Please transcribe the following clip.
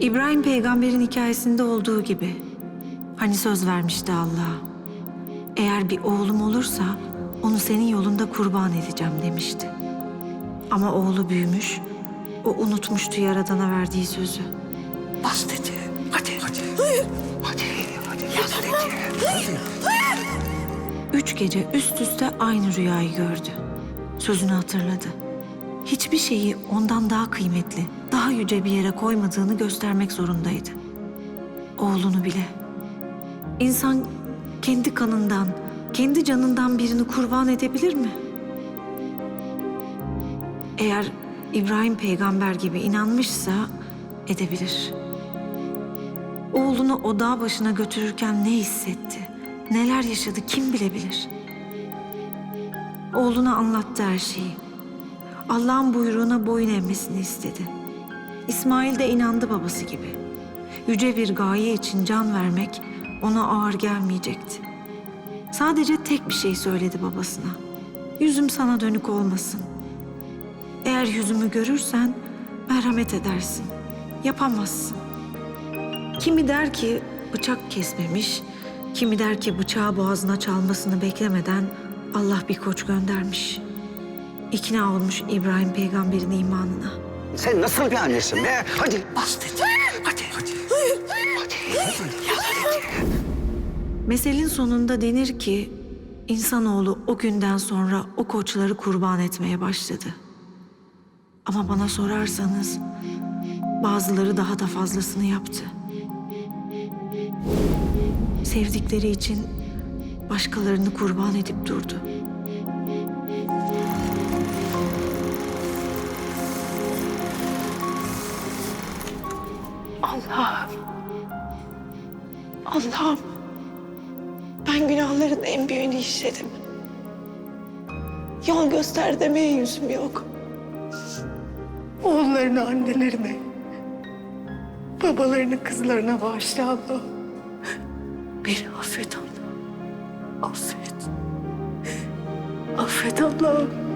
İbrahim peygamberin hikayesinde olduğu gibi. Hani söz vermişti Allah'a. Eğer bir oğlum olursa onu senin yolunda kurban edeceğim demişti. Ama oğlu büyümüş, o unutmuştu Yaradan'a verdiği sözü. Bas dedi. Hadi. Hadi. Hayır. Hadi. Hadi. Bas dedi. Hadi. Üç gece üst üste aynı rüyayı gördü. Sözünü hatırladı. Hiçbir şeyi ondan daha kıymetli, daha yüce bir yere koymadığını göstermek zorundaydı. Oğlunu bile. İnsan kendi kanından, kendi canından birini kurban edebilir mi? Eğer İbrahim peygamber gibi inanmışsa edebilir. Oğlunu o dağ başına götürürken ne hissetti? Neler yaşadı kim bilebilir? Oğluna anlattı her şeyi. Allah'ın buyruğuna boyun eğmesini istedi. İsmail de inandı babası gibi. Yüce bir gaye için can vermek ona ağır gelmeyecekti. Sadece tek bir şey söyledi babasına. Yüzüm sana dönük olmasın. Eğer yüzümü görürsen merhamet edersin. Yapamazsın. Kimi der ki bıçak kesmemiş, kimi der ki bıçağı boğazına çalmasını beklemeden Allah bir koç göndermiş. İkna olmuş İbrahim peygamberin imanına. Sen nasıl bir annesin be? Hadi. Bas dedi. Hadi. Hadi. Hadi. Meselin sonunda denir ki insanoğlu o günden sonra o koçları kurban etmeye başladı. Ama bana sorarsanız bazıları daha da fazlasını yaptı. Sevdikleri için başkalarını kurban edip durdu. Allah'ım. Allah'ım. Ben günahların en büyüğünü işledim. Yol göster demeye yüzüm yok. Oğullarını annelerine, babalarını kızlarına bağışla Allah'ım. Beni affet Allah'ım. Affet. Affet Allah'ım.